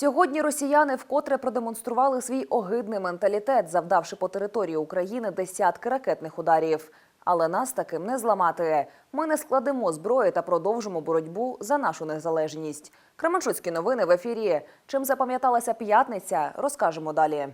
Сьогодні росіяни вкотре продемонстрували свій огидний менталітет, завдавши по території України десятки ракетних ударів. Але нас таким не зламати. Ми не складемо зброї та продовжимо боротьбу за нашу незалежність. Кременчуцькі новини в ефірі. Чим запам'яталася п'ятниця, розкажемо далі.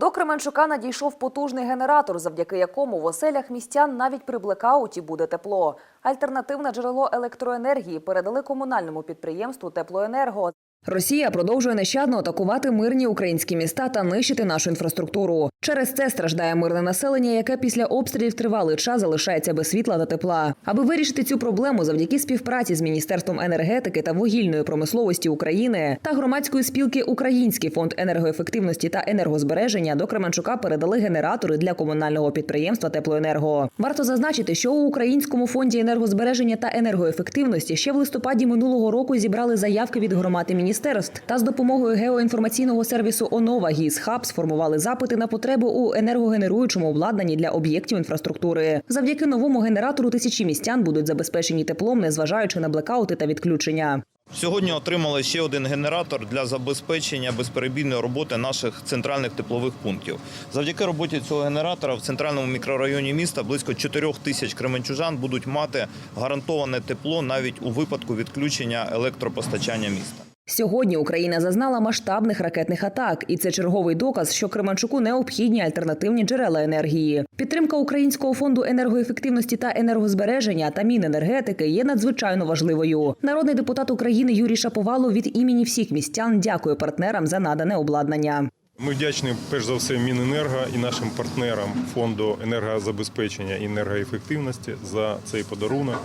До Кременчука надійшов потужний генератор, завдяки якому в оселях містян навіть при блекауті буде тепло. Альтернативне джерело електроенергії передали комунальному підприємству Теплоенерго. Росія продовжує нещадно атакувати мирні українські міста та нищити нашу інфраструктуру. Через це страждає мирне населення, яке після обстрілів тривалий час залишається без світла та тепла. Аби вирішити цю проблему завдяки співпраці з міністерством енергетики та вугільної промисловості України та громадської спілки Український фонд енергоефективності та енергозбереження до Кременчука передали генератори для комунального підприємства Теплоенерго. Варто зазначити, що у Українському фонді енергозбереження та енергоефективності ще в листопаді минулого року зібрали заявки від громад і міністерств та з допомогою геоінформаційного сервісу Онова ГІС Хаб сформували запити на потребу у енергогенеруючому обладнанні для об'єктів інфраструктури. Завдяки новому генератору тисячі містян будуть забезпечені теплом, незважаючи на блекаути та відключення. Сьогодні отримали ще один генератор для забезпечення безперебійної роботи наших центральних теплових пунктів. Завдяки роботі цього генератора в центральному мікрорайоні міста близько 4 тисяч кременчужан будуть мати гарантоване тепло навіть у випадку відключення електропостачання міста. Сьогодні Україна зазнала масштабних ракетних атак, і це черговий доказ, що Кременчуку необхідні альтернативні джерела енергії. Підтримка Українського фонду енергоефективності та енергозбереження та Міненергетики є надзвичайно важливою. Народний депутат України Юрій Шаповалов від імені всіх містян дякує партнерам за надане обладнання. Ми вдячні перш за все Міненерго і нашим партнерам фонду енергозабезпечення і енергоефективності за цей подарунок.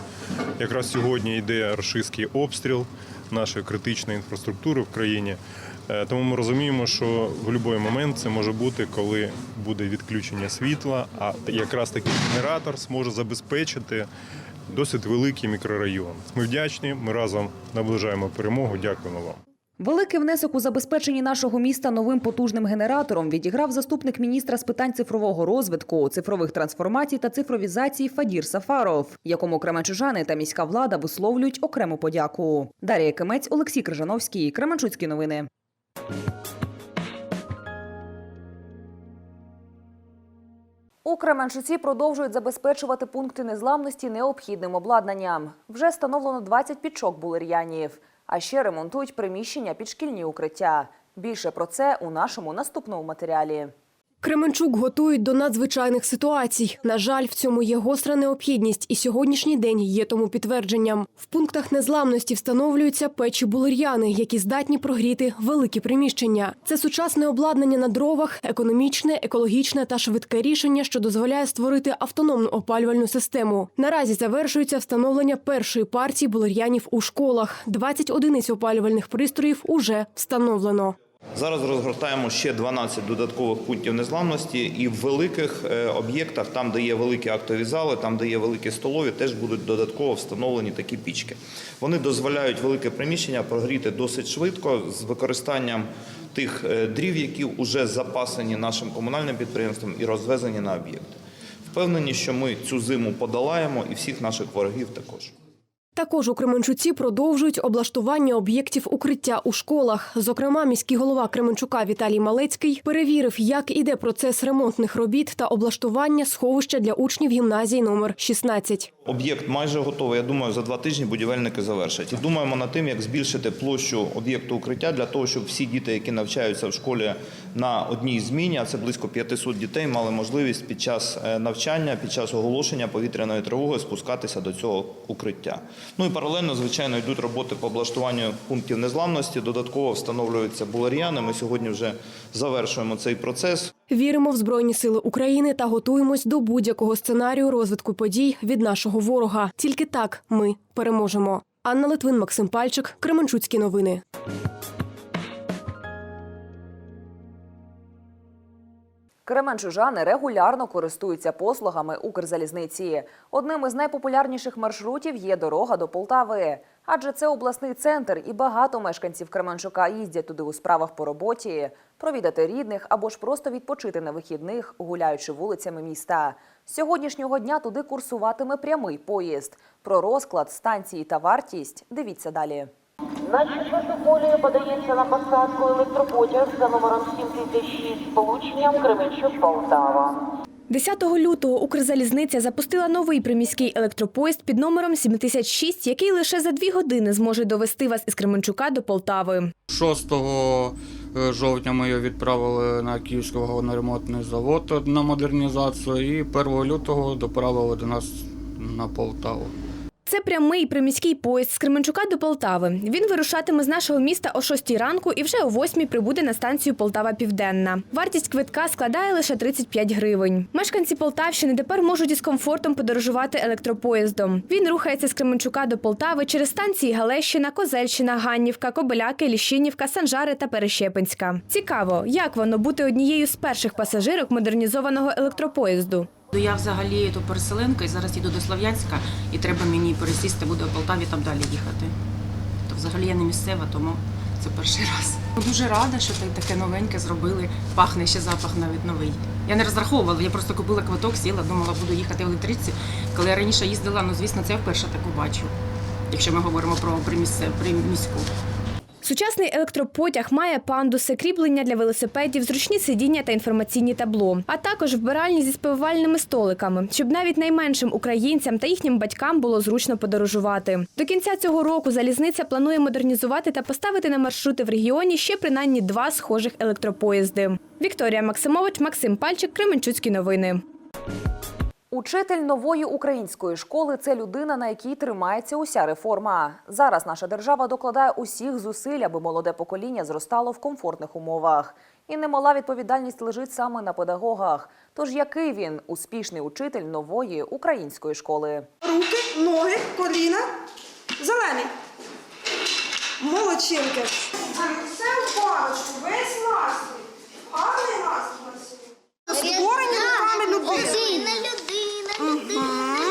Якраз сьогодні йде рашистський обстріл нашої критичної інфраструктури в країні. Е, Тому ми розуміємо, що в будь-який момент це може бути, коли буде відключення світла, а якраз такий генератор зможе забезпечити досить великий мікрорайон. Ми вдячні, ми разом наближаємо перемогу. Дякуємо вам. Великий внесок у забезпеченні нашого міста новим потужним генератором відіграв заступник міністра з питань цифрового розвитку, цифрових трансформацій та цифровізації Фадір Сафаров, якому кременчужани та міська влада висловлюють окрему подяку. Дар'я Кимець, Олексій Крижановський, Кременчуцькі новини. У Кременчуці продовжують забезпечувати пункти незламності необхідним обладнанням. Вже встановлено 20 пічок булер'янів, а ще ремонтують приміщення під шкільні укриття. Більше про це у нашому наступному матеріалі. Кременчук готують до надзвичайних ситуацій. На жаль, в цьому є гостра необхідність, і сьогоднішній день є тому підтвердженням. В пунктах незламності встановлюються печі булер'яни, які здатні прогріти великі приміщення. Це сучасне обладнання на дровах, економічне, екологічне та швидке рішення, що дозволяє створити автономну опалювальну систему. Наразі завершується встановлення першої партії булер'янів у школах. 20 одиниць опалювальних пристроїв уже встановлено. Зараз розгортаємо ще 12 додаткових пунктів незламності, і в великих е, об'єктах, там, де є великі актові зали, там, де є великі столові, теж будуть додатково встановлені такі пічки. Вони дозволяють велике приміщення прогріти досить швидко з використанням тих е, дрів, які вже запасені нашим комунальним підприємством і розвезені на об'єкти. Впевнені, що ми цю зиму подолаємо і всіх наших ворогів також. Також у Кременчуці продовжують облаштування об'єктів укриття у школах. Зокрема, міський голова Кременчука Віталій Малецький перевірив, як іде процес ремонтних робіт та облаштування сховища для учнів гімназії номер 16. Об'єкт майже готовий. Я думаю, за два тижні будівельники завершать. І думаємо над тим, як збільшити площу об'єкту укриття для того, щоб всі діти, які навчаються в школі на одній зміні, а це близько 500 дітей, мали можливість під час е, навчання, під час оголошення повітряної тривоги спускатися до цього укриття. Ну і паралельно, звичайно, йдуть роботи по облаштуванню пунктів незламності. Додатково встановлюються булер'яни. Ми сьогодні вже завершуємо цей процес. Віримо в Збройні сили України та готуємось до будь-якого сценарію розвитку подій від нашого ворога. Тільки так ми переможемо. Анна Литвин, Максим Пальчик, Кременчуцькі новини. Кременчужани регулярно користуються послугами Укрзалізниці. Одним із найпопулярніших маршрутів є дорога до Полтави. Адже це обласний центр, і багато мешканців Кременчука їздять туди у справах по роботі. провідати рідних або ж просто відпочити на вихідних, гуляючи вулицями міста. З сьогоднішнього дня туди курсуватиме прямий поїзд. Про розклад, станції та вартість дивіться далі. На четверту колію подається на посадку електропотяг за номером 7006 з полученням Кременчук-Полтава. 10 лютого Укрзалізниця запустила новий приміський електропоїзд під номером 7006, який лише за дві години зможе довести вас із Кременчука до Полтави. 6 е, жовтня ми його відправили на Київський вагоноремонтний завод на модернізацію і 1 лютого доправили до нас на Полтаву. Це прямий приміський поїзд з Кременчука до Полтави. Він вирушатиме з нашого міста о 6 ранку і вже о 8 прибуде на станцію Полтава Південна. Вартість квитка складає лише 35 гривень. Мешканці Полтавщини тепер можуть із комфортом подорожувати електропоїздом. Він рухається з Кременчука до Полтави через станції Галещина, Козельщина, Ганнівка, Кобиляки, Ліщинівка, Санжари та Перещепинська. Цікаво, як воно бути однією з перших пасажирок модернізованого електропоїзду. Ну, Я взагалі то переселенка і зараз їду до Слов'янська, і треба мені пересісти, буду в Полтаві там далі їхати. То взагалі я не місцева, тому це перший раз. Дуже рада, що так- таке новеньке зробили. Пахне ще запах навіть новий. Я не розраховувала, я просто купила квиток, сіла, думала, буду їхати в електричці. Коли я раніше їздила, ну звісно, це я вперше таку бачу. Якщо ми говоримо про приміс- приміську. Сучасний електропотяг має пандуси, кріплення для велосипедів, зручні сидіння та інформаційні табло, а також вбиральні зі спивальними столиками, щоб навіть найменшим українцям та їхнім батькам було зручно подорожувати. До кінця цього року залізниця планує модернізувати та поставити на маршрути в регіоні ще принаймні два схожих електропоїзди. Вікторія Максимович, Максим Пальчик, Кременчуцькі новини. Учитель нової української школи це людина, на якій тримається уся реформа. Зараз наша держава докладає усіх зусиль, аби молоде покоління зростало в комфортних умовах. І немала відповідальність лежить саме на педагогах. Тож який він успішний учитель нової української школи? Руки, ноги, коліна. Зелені. Молодчинки. Все в парочку, весь настрій. Гарний настрій на сьогодні. Створені руками людини.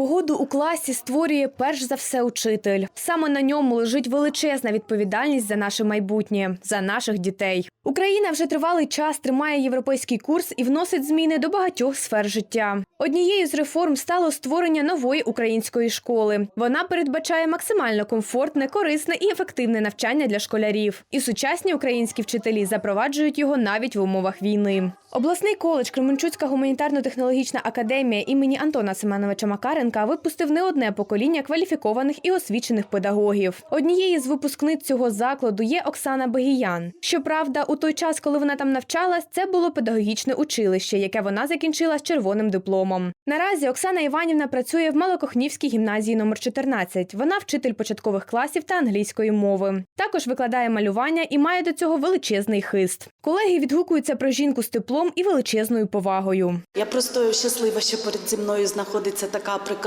Погоду у класі створює перш за все учитель. Саме на ньому лежить величезна відповідальність за наше майбутнє, за наших дітей. Україна вже тривалий час тримає європейський курс і вносить зміни до багатьох сфер життя. Однією з реформ стало створення нової української школи. Вона передбачає максимально комфортне, корисне і ефективне навчання для школярів. І сучасні українські вчителі запроваджують його навіть в умовах війни. Обласний коледж Кременчуцька гуманітарно-технологічна академія імені Антона Семеновича Макаренка випустив не одне покоління кваліфікованих і освічених педагогів. Однією з випускниць цього закладу є Оксана Бегіян. Щоправда, у той час, коли вона там навчалась, це було педагогічне училище, яке вона закінчила з червоним дипломом. Наразі Оксана Іванівна працює в Малокохнівській гімназії номер 14. Вона вчитель початкових класів та англійської мови. Також викладає малювання і має до цього величезний хист. Колеги відгукуються про жінку з теплом і величезною повагою. Я просто щаслива, що перед зі мною знаходиться така прекрасна,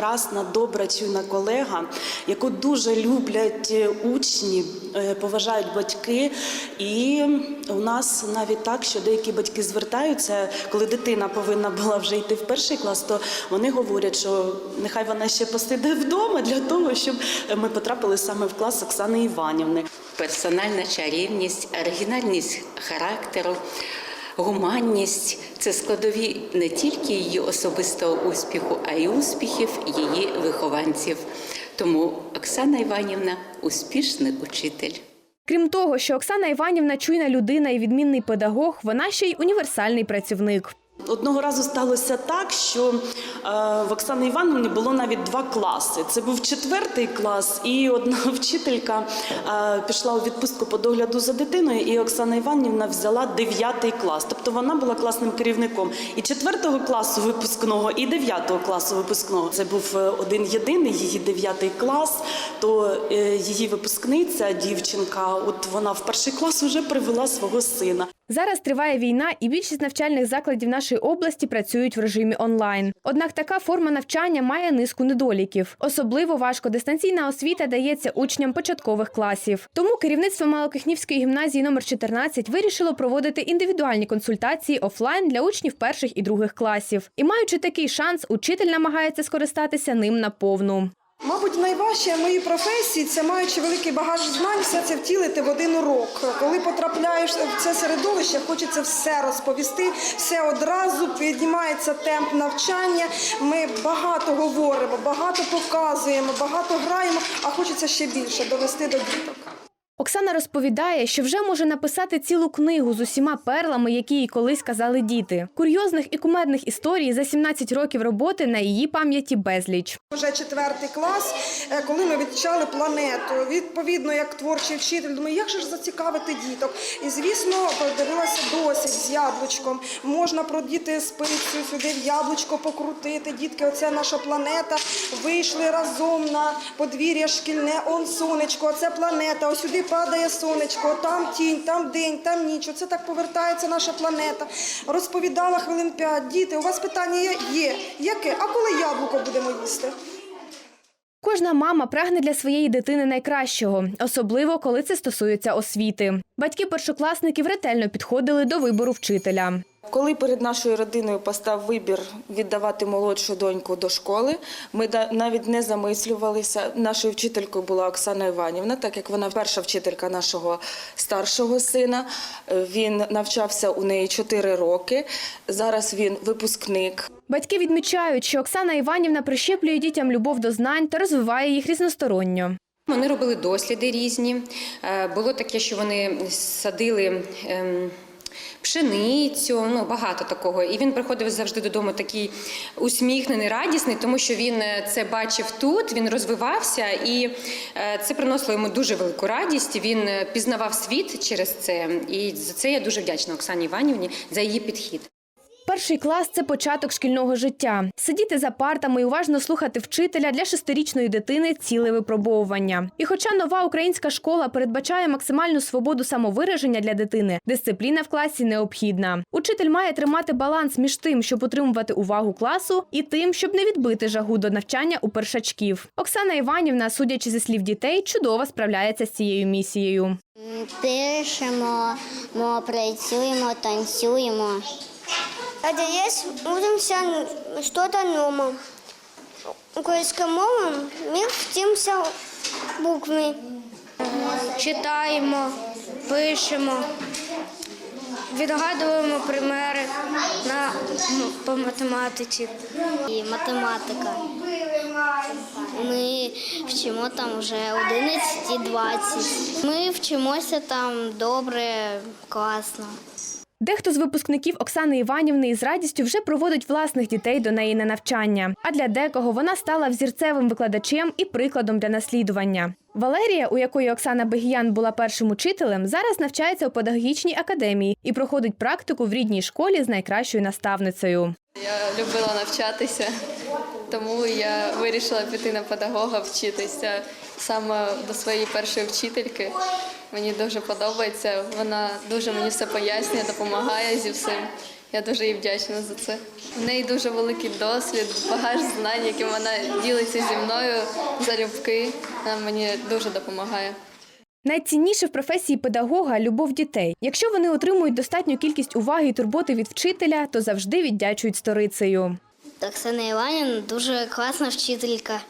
добра, чуйна колега, яку дуже люблять е, учні, е, поважають батьки. І у нас навіть так, що деякі батьки звертаються, коли дитина повинна була вже йти в перший клас, то вони говорять, що нехай вона ще посиде вдома для того, щоб ми потрапили саме в клас Оксани Іванівни. персональна чарівність, оригінальність характеру, гуманність це складові не тільки її особистого успіху, а й успіхів її вихованців. Тому Оксана Іванівна успішний учитель. Крім того, що Оксана Іванівна чуйна людина і відмінний педагог, вона ще й універсальний працівник. Одного разу сталося так, що е, в Оксани Івановні було навіть два класи. Це був четвертий клас, і одна вчителька е, пішла у відпустку по догляду за дитиною, і Оксана Іванівна взяла дев'ятий клас. Тобто вона була класним керівником і четвертого класу випускного, і дев'ятого класу випускного. Це був е, один єдиний її дев'ятий клас. То її випускниця, дівчинка, от вона в перший клас вже привела свого сина. Зараз триває війна, і більшість навчальних закладів нашої області працюють в режимі онлайн. Однак така форма навчання має низку недоліків. Особливо важко дистанційна освіта дається учням початкових класів. Тому керівництво Малокихнівської гімназії номер 14 вирішило проводити індивідуальні консультації офлайн для учнів перших і других класів. І маючи такий шанс, учитель намагається скористатися ним наповну. Мабуть, найважче в моїй професії це маючи великий багаж знань, все це втілити в один урок. Коли потрапляєш в це середовище, хочеться все розповісти, все одразу піднімається темп навчання. Ми багато говоримо, багато показуємо, багато граємо, а хочеться ще більше довести до діток. Оксана розповідає, що вже може написати цілу книгу з усіма перлами, які їй колись казали діти. Курйозних і кумедних історій за 17 років роботи на її пам'яті безліч. Вже четвертий клас, е, коли ми відчали планету. Відповідно, як творчий вчитель, думаю, як же ж зацікавити діток? І звісно, подивилася досвід з яблучком. Можна продіти спицю сюди в яблучко покрутити. Дітки, оце наша планета. Вийшли разом на подвір'я шкільне. Он сонечко, оце планета. Ось сюди падає сонечко, там тінь, там день, там ніч. Оце так повертається наша планета. Розповідала хвилин п'ять. Діти, у вас питання є? Яке? А коли яблуко будемо їсти? Кожна мама прагне для своєї дитини найкращого, особливо коли це стосується освіти. Батьки першокласників ретельно підходили до вибору вчителя. Коли перед нашою родиною постав вибір віддавати молодшу доньку до школи, ми навіть не замислювалися. Нашою вчителькою була Оксана Іванівна, так як вона перша вчителька нашого старшого сина. Він навчався у неї 4 роки. Зараз він випускник. Батьки відмічають, що Оксана Іванівна прищеплює дітям любов до знань та розвиває їх різносторонньо. Вони робили досліди різні. Е, Було таке, що вони садили ем, пшеницю, ну багато такого. І він приходив завжди додому такий усміхнений, радісний, тому що він е, це бачив тут, він розвивався, і е, це приносило йому дуже велику радість. Він е, пізнавав світ через це. І за це я дуже вдячна Оксані Іванівні за її підхід. Перший клас це початок шкільного життя. Сидіти за партами і уважно слухати вчителя для шестирічної дитини ціле випробовування. І хоча нова українська школа передбачає максимальну свободу самовираження для дитини, дисципліна в класі необхідна. Учитель має тримати баланс між тим, щоб утримувати увагу класу, і тим, щоб не відбити жагу до навчання у першачків. Оксана Іванівна, судячи зі слів дітей, чудово справляється з цією місією. Пишемо, працюємо, танцюємо. Надеюсь, учимся что-то новое. Українська мова, ми вчимося букви. Читаємо, пишемо, відгадуємо примери на, по математиці. І математика. Ми вчимо там вже 11-20. Ми вчимося там добре, класно. Дехто з випускників Оксани Іванівни із радістю вже проводить власних дітей до неї на навчання. А для декого вона стала взірцевим викладачем і прикладом для наслідування. Валерія, у якої Оксана Бегіян була першим учителем, зараз навчається у педагогічній академії і проходить практику в рідній школі з найкращою наставницею. Я любила навчатися, тому я вирішила піти на педагога вчитися саме до своєї першої вчительки. Мені дуже подобається. Вона дуже мені все пояснює, допомагає зі всім. Я дуже їй вдячна за це. В неї дуже великий досвід, багаж знань, яким вона ділиться зі мною залюбки. Вона мені дуже допомагає. Найцінніше в професії педагога любов дітей. Якщо вони отримують достатню кількість уваги і турботи від вчителя, то завжди віддячують сторицею. Оксана Іванівна дуже класна вчителька,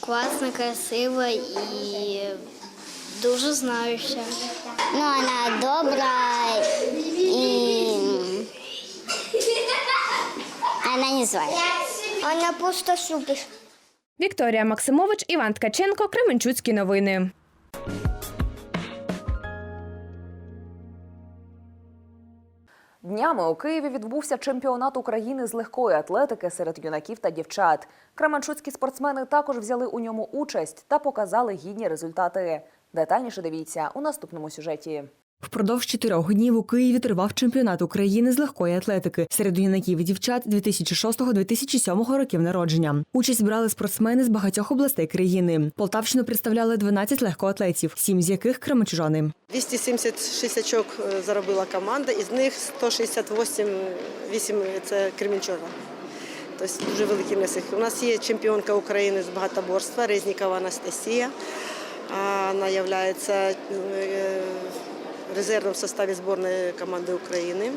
класна, красива і дуже знаюча. Ну, вона добра і вона не зла. Вона просто супер. Вікторія Максимович, Іван Ткаченко, Кременчуцькі новини. Днями у Києві відбувся чемпіонат України з легкої атлетики серед юнаків та дівчат. Кременчуцькі спортсмени також взяли у ньому участь та показали гідні результати. Детальніше дивіться у наступному сюжеті. Впродовж чотирьох днів у Києві тривав чемпіонат України з легкої атлетики серед юнаків і дівчат 2006-2007 років народження. Участь брали спортсмени з багатьох областей країни. Полтавщину представляли 12 легкоатлетів, сім з яких кременчужани. 270 очок е, заробила команда, із них 168 8 – це Кремінчуга. Тобто дуже великий внесок. У нас є чемпіонка України з багатоборства Резнікова Анастасія. А Вона є резервом в составі збірної команди України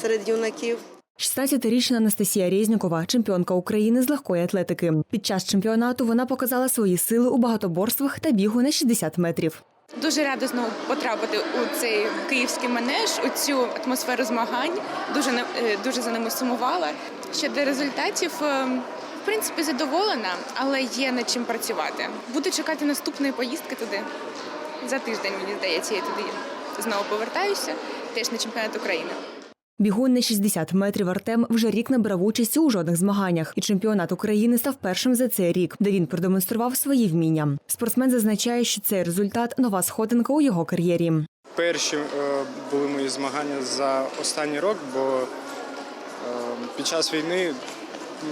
серед юнаків. 16-річна Анастасія Резнікова – чемпіонка України з легкої атлетики. Під час чемпіонату вона показала свої сили у багатоборствах та бігу на 60 метрів. Дуже рада знову потрапити у цей київський манеж, у цю атмосферу змагань. Дуже е, дуже за ними сумувала. Щодо результатів, е, в принципі, задоволена, але є над чим працювати. Буду чекати наступної поїздки туди. За тиждень, мені здається, я туди знову повертаюся, теж на чемпіонат України. Бігун на 60 метрів Артем вже рік не брав участі у жодних змаганнях, і чемпіонат України став першим за цей рік, де він продемонстрував свої вміння. Спортсмен зазначає, що цей результат нова сходинка у його кар'єрі. Перші е, були мої змагання за останній рок, бо е, під час війни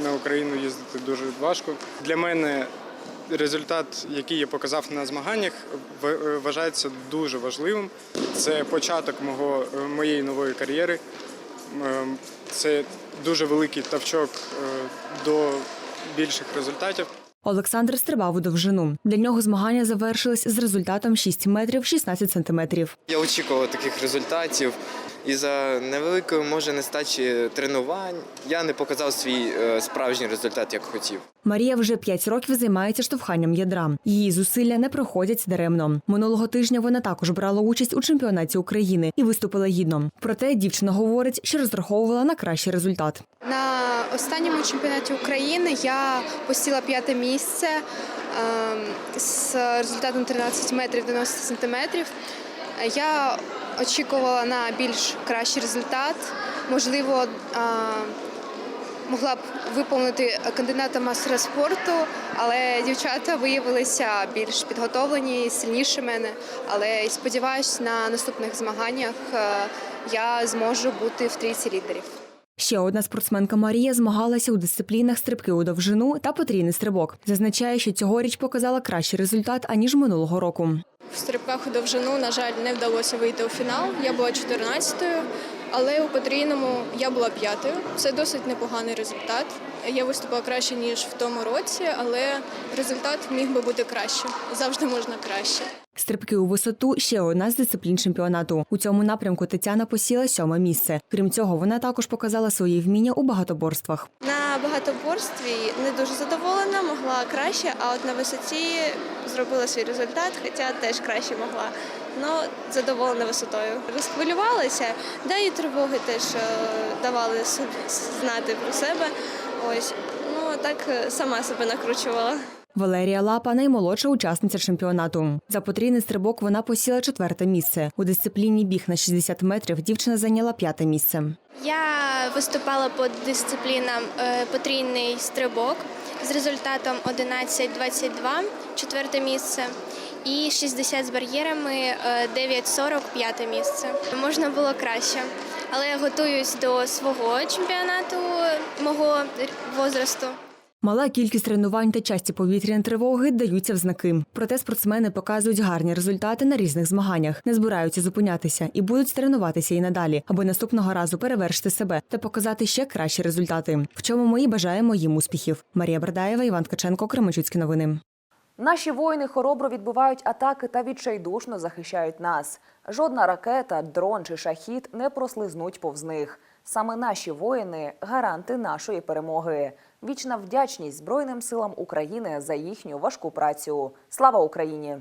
на Україну їздити дуже важко. Для мене результат, який я показав на змаганнях, е, вважається дуже важливим. Це початок мого, е, моєї нової кар'єри. Е, Це дуже великий тавчок е, до більших результатів. Олександр стрибав у довжину. Для нього змагання завершились з результатом 6 метрів 16 сантиметрів. Я очікував таких результатів. І за невеликою може нестачі тренувань я не показав свій е, справжній результат, як хотів. Марія вже 5 років займається штовханням ядра. Її зусилля не проходять даремно. Минулого тижня вона також брала участь у чемпіонаті України і виступила гідно. Проте дівчина говорить, що розраховувала на кращий результат. На останньому чемпіонаті України я посіла п'яте місце ем, з результатом 13 метрів 90 сантиметрів. Я очікувала на більш кращий результат. Можливо, могла б виповнити кандидата мастера спорту, але дівчата виявилися більш підготовлені, сильніші мене. Але сподіваюся, на наступних змаганнях е, я зможу бути в трійці лідерів. Ще одна спортсменка Марія змагалася у дисциплінах стрибки у довжину та потрійний стрибок. Зазначає, що цьогоріч показала кращий результат аніж минулого року. В стрибках у довжину, на жаль, не вдалося вийти у фінал. Я була 14-ю, але у потрійному я була п'ятою. Це досить непоганий результат. Я виступила краще ніж в тому році, але результат міг би бути краще. Завжди можна краще. Стрибки у висоту ще одна з дисциплін чемпіонату. У цьому напрямку Тетяна посіла сьоме місце. Крім цього, вона також показала свої вміння у багатоборствах. На багатоборстві не дуже задоволена, могла краще, а от на висоті зробила свій результат, хоча теж краще могла. Ну, задоволена висотою. Розхвилювалася, да і тривоги теж е, давали знати про себе. Ось, ну так е, сама себе накручувала. Валерія Лапа наймолодша учасниця чемпіонату. За потрійний стрибок вона посіла четверте місце. У дисципліні біг на 60 метрів дівчина зайняла п'яте місце. Я виступала по дисциплінам е, потрійний стрибок з результатом 11.22, четверте місце, і 60 з бар'єрами е, 9.40, п'яте місце. Можна було краще, але я готуюсь до свого чемпіонату мого возрасту. Мала кількість тренувань та часті повітряні тривоги даються в знаки. Проте спортсмени показують гарні результати на різних змаганнях, не збираються зупинятися і будуть тренуватися і надалі, аби наступного разу перевершити себе та показати ще кращі результати. В чому ми і бажаємо їм успіхів. Марія Бердаєва, Іван Ткаченко, Кременчуцькі новини. Наші воїни хоробро відбивають атаки та відчайдушно захищають нас. Жодна ракета, дрон чи шахід не прослизнуть повз них. Саме наші воїни гаранти нашої перемоги. Вічна вдячність Збройним силам України за їхню важку працю. Слава Україні!